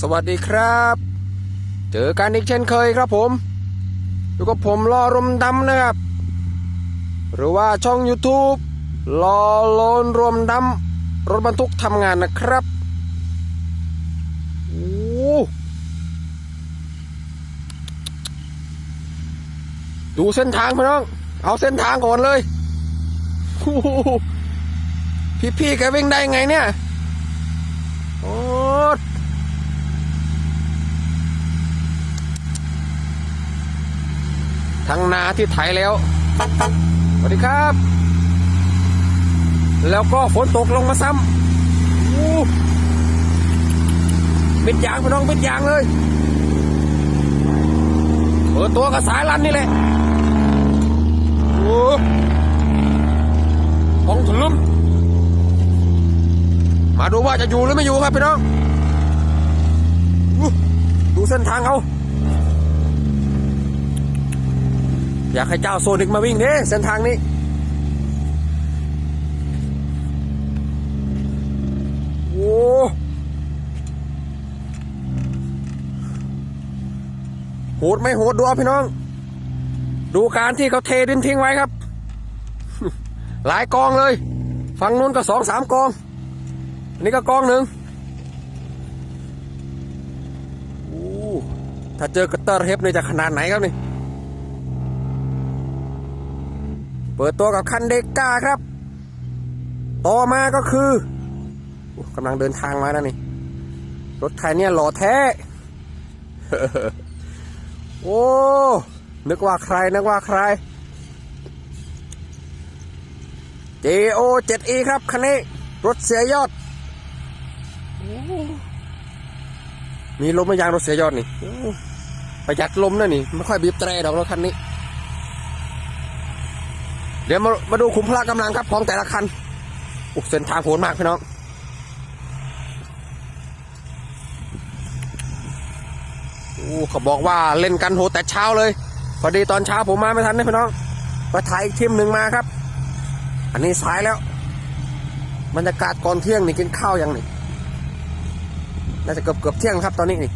สวัสดีครับ เจอกันอีกเช่นเคยครับผมอยู่กับผมรอรมดำนะครับ หรือว่าช่อง YouTube รอโลนรวมดำรถบรรทุกทำงานนะครับโอ้ดูเส้นทางพี่น้อง เอาเส้นทางก่อนเลยโอ้โหพี่ๆแกวิ่งได้ไงเนี่ย โอ้ ทั้งนาที่ไถแล้ว สวัสดีครับ แล้วก็ฝนตกลงมาซ้ำมิดยางพี่น้องมิดยางเลยเปิดตัวกับสายลันนี่แหละโอ้ของถล่มมาดูว่าจะอยู่หรือไม่อยู่ครับพี่น้อง ดูเส้นทางเขา อยากให้เจ้าโซนิกมาวิ่งเด้เส้นทางนี้ โอ้โหดไม่โหดดูเอาพี่น้อง ดูการที่เขาเทดินทิ้งไว้ครับ หลายกองเลย ฝั่งนู้นก็สองสามกอง อันนี้ก็กองหนึ่งโอ้ถ้าเจอกระเตอร์เฮฟนี่จะขนาดไหนครับนี่ เปิดตัวกับคันเดก้าครับ ต่อมาก็คือกำลังเดินทางมาแล้วนี่ รถไทยเนี่ยหล่อแท้ โอ้ นึกว่าใคร นึกว่าใคร JO 7E ครับ คันนี้ รถเสียยอด มีลมม่ยางรถเสียยอดนี่ ประหยัดลมนะนี่ ไม่ค่อยบีบแตรดอกรถคันนี้ เดี๋ยวมามาดูขุมพละกำลังครับของแต่ละคันอุยเส้นทางโหดมากพี่น้องโอ้เขาบอกว่าเล่นกันโหดแต่เช้าเลย พอดีตอนเช้าผมมาไม่ทันนะพี่น้องไปถ่ายอีกทีมหนึ่งมาครับ อันนี้สายแล้วบรรยากาศก่อนเที่ยงนี่กินข้าวยังนี่น่าจะเกือบเกือบเที่ยงครับตอนนี้นี่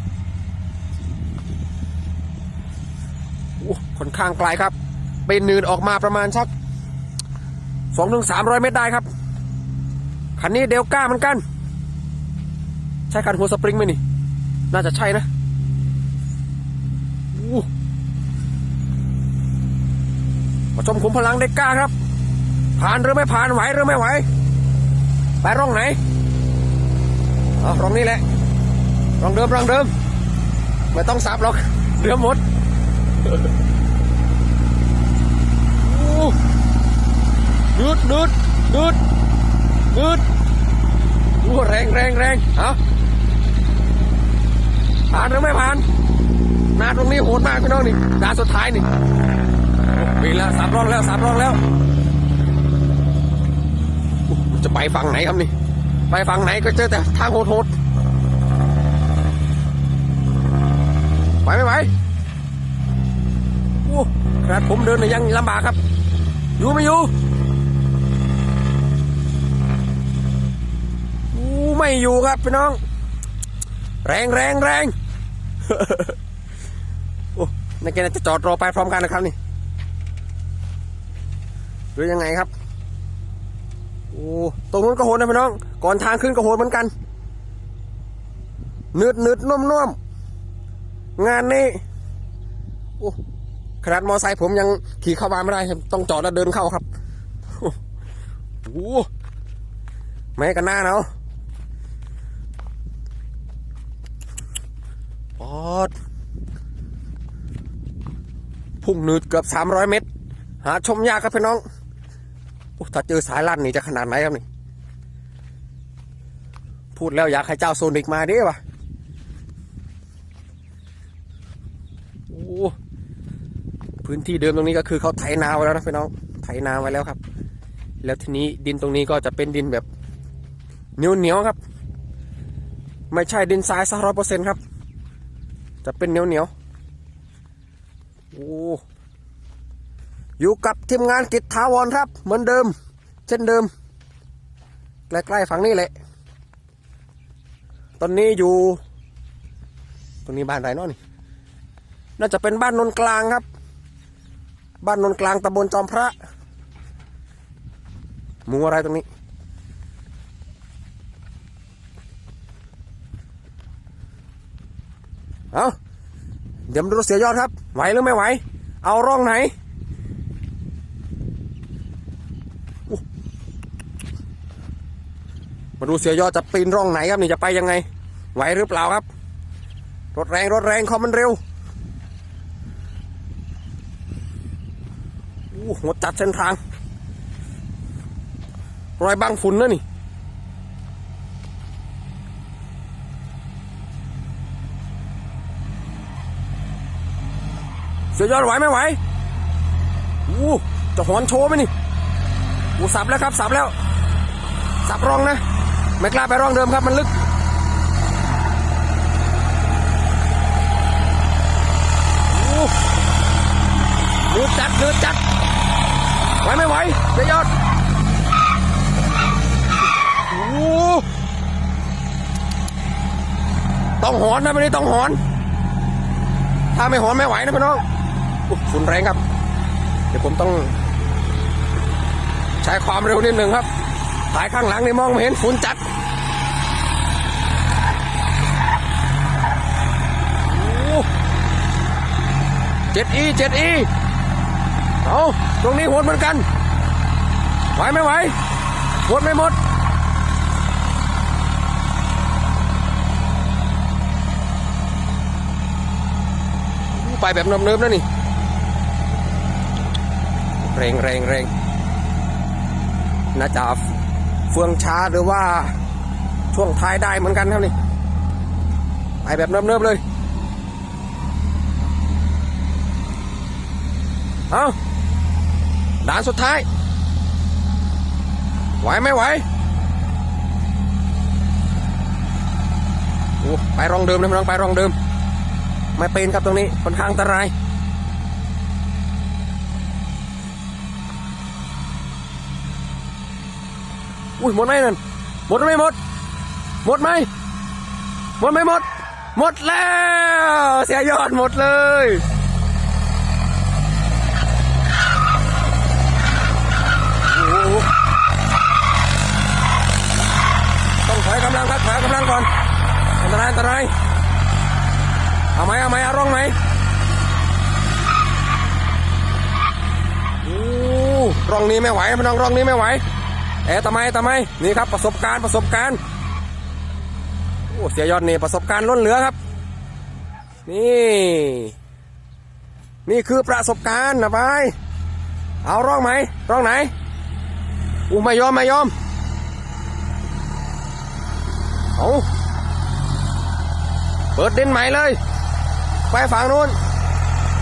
โอ้ค่อนข้างไกลครับเป็นนืนออกมาประมาณสัก สองถึงสามร้อยเมตรได้ครับ คันนี้เดลก้าเหมือนกัน ใช่คันหัวสปริงไหมนี่ น่าจะใช่นะอู้มาชมขุมพลังเดลก้าครับ ผ่านหรือไม่ผ่านไหวหรือไม่ไหว ไปร่องไหนเอาร่องนี้แหละร่องเดิมร่องเดิม ไม่ต้องสับหรอกเรือหมด อู้ดืดดืดดืดดืดโอ้แรงแรงแรงเอาผ่านหรือไม่ผ่านนาตรงนี้โหดมากพี่น้องนี่ดาสุดท้ายนี่มีแล้วสามรองแล้วสามรองแล้ว จะไปฝั่งไหนครับนี่ ไปฝั่งไหนก็เจอแต่ทางโหดโหดไปไม่ไหวโอ้ขนาดผมเดินเนี่ยยังลำบากครับ อยู่ไม่อยู่อู้ ไม่อยู่ครับพี่น้อง แรงแรงแรงโอ้นักเกณฑ์จะจอดรอไปพร้อมกันนะครับนี่หรือยังไงครับโอ้ตรงนู้นก็โหดนะพี่น้อง ก่อนทางขึ้นก็โหดเหมือนกันนืดนืดนุ่มนุ่มงานนี้โอ้ขนาดมอไซค์ผมยังขี่เข้ามาไม่ได้ครับต้องจอดแล้วเดินเข้าครับโอ้โหไม่กันหน้าเนาะปอ ดพุ่งหนืดเกือบสามร้อยเมตร หาชมยากครับพี่น้องโอ้ถ้าเจอสายลั่นนี่จะขนาดไหนครับนี่ พูดแล้วอยากให้เจ้าโซนิกมาดิวะโอ้พื้นที่เดิมตรงนี้ก็คือเขาไถนาไว้แล้วนะพี่น้อง ไถนาไว้แล้วครับ แล้วทีนี้ดินตรงนี้ก็จะเป็นดินแบบเหนียวเหนียวๆครับ ไม่ใช่ดินทรายสักร้อยเปอร์เซ็นต์ครับ จะเป็นเหนียวเหนียวโอ้อยู่กับทีมงานกิจทาวรครับ เหมือนเดิม เช่นเดิมใกล้ๆฝั่งนี้แหละ ตอนนี้อยู่ ตรงนี้บ้านอะไรเนาะนี่ น่าจะเป็นบ้านนนกลางครับ บ้านนนกลางตำบลจอมพระ หมูอะไรตรงนี้ เอาเดี๋ยวมดูเสียยอดครับ ไหวหรือไม่ไหว เอาร่องไหนมาดูเสียยอดจะปีนร่องไหนครับนี่จะไปยังไง ไหวหรือเปล่าครับ รถแรงรถแรงคอมมันเร็วอู้หัวจัดเส้นทาง รอยบังฝุ่นนะนี่ สียยอดไหวไม่ไหวอู้จะหอนโชว์ไหมนี่อู้สับแล้วครับสับแล้ว สับร่องนะ ไม่กล้าไปร่องเดิมครับมันลึกอู้เลือดจัดเลือดจัด ไหวไม่ไหวเสียยอดอู้ต้องหอนนะไม่ได้ต้องหอน ถ้าไม่หอนไม่ไหวนะพี่น้องอุ๊ย ฝุ่นแรงครับ เดี๋ยวผมต้อง ใช้ความเร็วนิดหนึ่งครับสายข้างหลังนี่มองไม่เห็นฝุ่นจัดเจ็ดอีเจ็ดอีเอาตรงนี้หดเหมือนกัน ไหวไม่ไหวหดไม่หมดไปแบบเนิมๆนะนี่ รงแรงแรงน่าจะเฟืองช้าหรือว่าช่วงท้ายได้เหมือนกันครับนี่ไปแบบเนิบๆเลย เอาด่านสุดท้าย ไหวไม่ไหวโอ้ไปรองเดิมนะพี่น้องไปรองเดิม ไม่เป็นครับตรงนี้ค่อนข้างอันตราย อุ้ยหมดไหมนั่นหมดไหมหมด หมดไหมหมดไหมหมด หมดแล้ว เสียยอดหมดเลยต้องถอยกำลังครับถอยกำลังก่อนอันตรายอันตรายเอาไหมเอาไหมเอาร่องไหมโอ้ร่องนี้ไม่ไหวพี่น้องร่องนี้ไม่ไหว เอ๊ะทำไมทำไมนี่ครับประสบการณ์ประสบการณ์โอ้เสียยอดนี่ประสบการณ์ล้นเหลือครับ นี่ นี่คือประสบการณ์นะไปเอาร่องไหมร่องไหนอู้ไม่ยอมไม่ยอมเอาเปิดดินใหม่เลย ไปฝั่งนู้น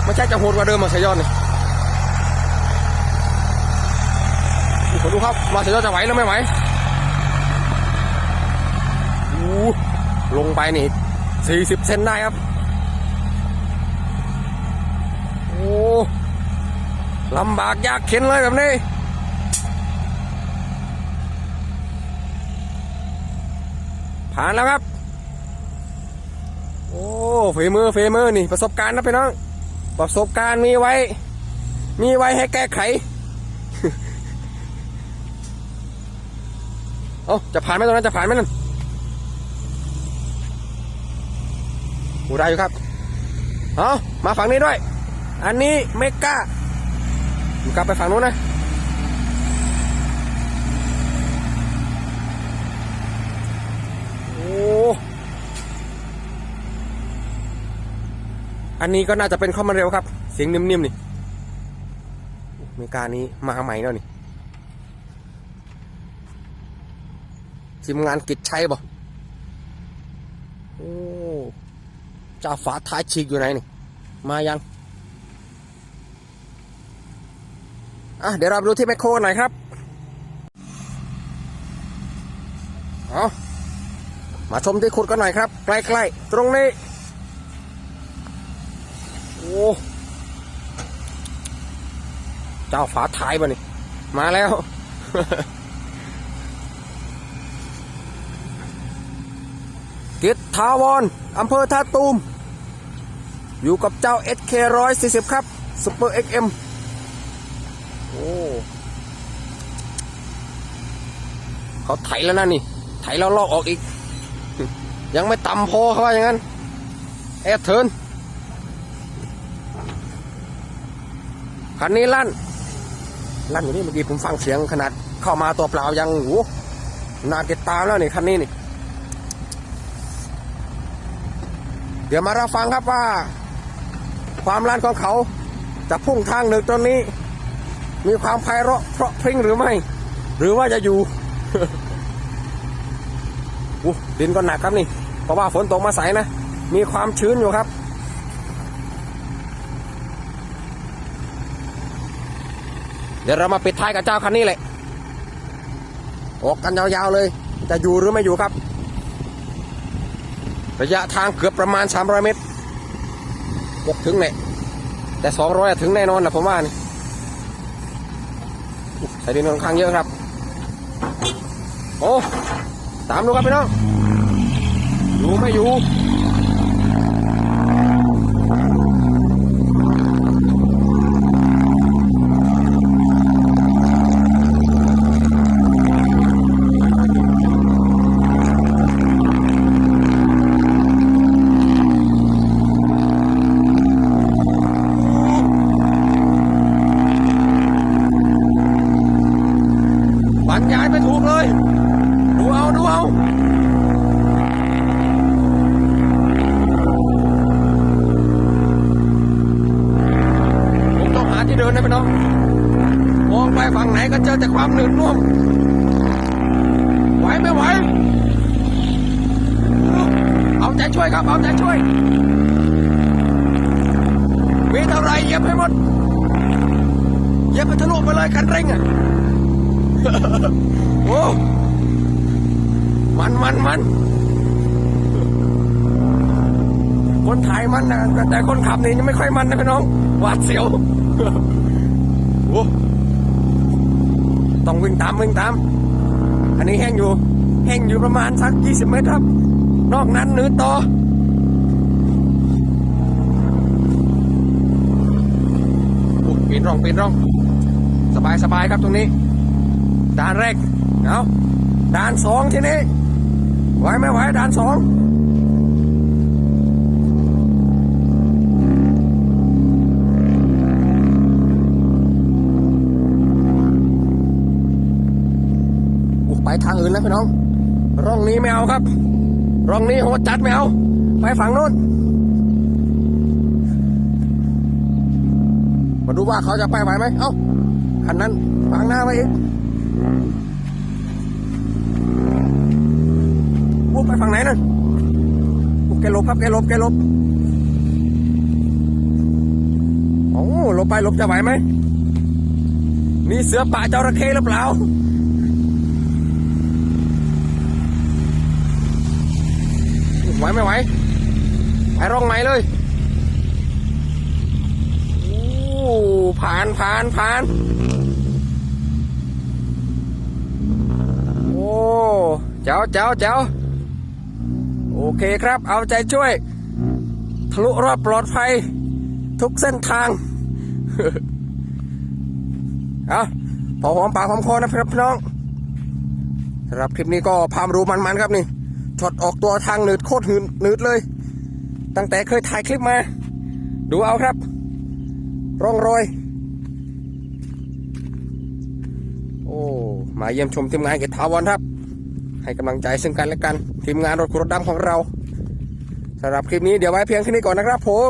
ไม่ใช่จะโหดกว่าเดิมมาเสียยอดนี่ ขอดูครับว่าเสียยอดจะไหวหรือไม่ไหวอู้ลงไปนี่สี่สิบเซนได้ครับ โอ้ลำบากยากเข็นเลยแบบนี้ผ่านแล้วครับ โอ้ฝีมือฝีมือนี่ ประสบการณ์นะพี่น้อง ประสบการณ์มีไว้ มีไว้ให้แก้ไข เอาจะผ่านไหมตรงนั้นจะผ่านไหมนั่นโอ้ได้อยู่ครับเอามาฝั่งนี้ด้วย อันนี้เมกาผมกลับไปฝั่งนู้นนะโอ้อันนี้ก็น่าจะเป็นข้อมันเร็วครับ เสียงนิ่มๆนี่เมกานี้มาใหม่แล้วนี่ ทีมงานกิจชัยบ่โอ้จ่าฝาท้ายฉีกอยู่ไหนนี่ มายัง อะ เดี๋ยวเราไปดูที่แมคโครกันหน่อยครับเอามาชมที่ขุดกันหน่อยครับ ใกล้ๆ ตรงนี้ โอ้เจ้าฝาท้ายมานี่ มาแล้ว กิจทาวรอำเภอท่าตูม อยู่กับเจ้า SK 140 ครับ Super XM โอ้เขาไถแล้วนะนี่ ไถแล้วลอกออกอีก ยังไม่ต่ำพอเขาว่าอย่างนั้น แอร์เทิร์นคันนี้ลั่น ลั่นอยู่นี่เมื่อกี้ผมฟังเสียงขนาดเข้ามาตัวเปล่ายังโอ้นาติดตามแล้วนี่คันนี้นี่ เดี๋ยวมารับฟังครับว่า ความลั่นของเขาจะพุ่งทางหนึ่งตอนนี้ มีความไพเราะเพราะพริ้งหรือไม่ หรือว่าจะอยู่อู้ดินก็หนักครับนี่ เพราะว่าฝนตกมาใสนะ มีความชื้นอยู่ครับเดี๋ยวเรามาปิดท้ายกับเจ้าคันนี้เลยออกกันยาวๆเลย จะอยู่หรือไม่อยู่ครับ ระยะทางเกือบประมาณ 300 เมตรเกือบถึงเนี่ยแต่ 200 ถึงแน่นอนนะผมว่านี่ใส่ดินค่อนข้างเยอะครับ โอ้ ตามดูครับพี่น้องอยู่ไม่อยู่ บรรยายไม่ถูกเลย ดูเอา ดูเอา ผมต้องหาที่เดิ นนะพี่น้องมองไปฝั่งไหนก็เจอแต่ความหนืดน่วมไหวไม่ไหวเอาใจช่วยครับ เอาใจช่วย มีเท่าไรเยียบให้หมดเยียบไปทะลุไปเลยคันเร่งอะโอ้มันมันมัน คนถ่ายมันนะแต่คนขับนี่ยังไม่ค่อยมันนะพี่น้องหวาดเสียวโอ้ต้องวิ่งตามวิ่งตาม อันนี้แห้งอยู่แห้งอยู่ประมาณสักยี่สิบเมตรครับ นอกนั้นหนือต่อปีนร่องปีนร่อง สบายสบายครับตรงนี้ ด่านแรก เอาด่านสองทีนี้ ไหวไม่ไหวด่านสองอุ๊ืนแล้วพี่น้อง ร่องนี้ไม่เอาครับ ร่องนี้โหดจัดไม่เอา ไปฝั่งโน้น มาดูว่าเขาจะไปไหวไหม เอ้าคันนั้นฝั่งหน้าไว้อีกปุ๊บไปฝั่งไหนนั่นปุ๊บแกลบครับแกลบแกลบโอ้หลบไปหลบจะไหวไหมมีเสือป่าจระเข้หรือเปล่า ไหวไม่ไหวไปร่องไหนเลยโอ้ผ่านผ่านผ่านโอ้เจ้าเจ้าเจ้าโอเคครับ เอาใจช่วย ทะลุรอดปลอดภัย ทุกเส้นทาง เอาพอหอมปากหอมคอนะครับพี่น้องสำหรับคลิปนี้ก็พามรู้มันๆครับนี่ ช็อตออกตัวทางหนืดโคตรหืนหนืดเลย ตั้งแต่เคยถ่ายคลิปมา ดูเอาครับ ร่องรอย โอ้มาเยี่ยมชมทีมงานเกตาวรครับ ให้กำลังใจซึ่งกันและกัน ทีมงานรถครถดำของเราสำหรับคลิปนี้เดี๋ยวไว้เพียงแค่นี้ก่อนนะครับผม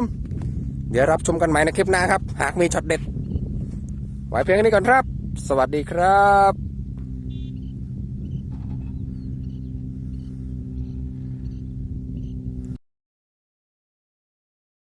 เดี๋ยวรับชมกันใหม่ในคลิปหน้าครับ หากมีช็อตเด็ด ไว้เพียงแค่นี้ก่อนครับ สวัสดีครับ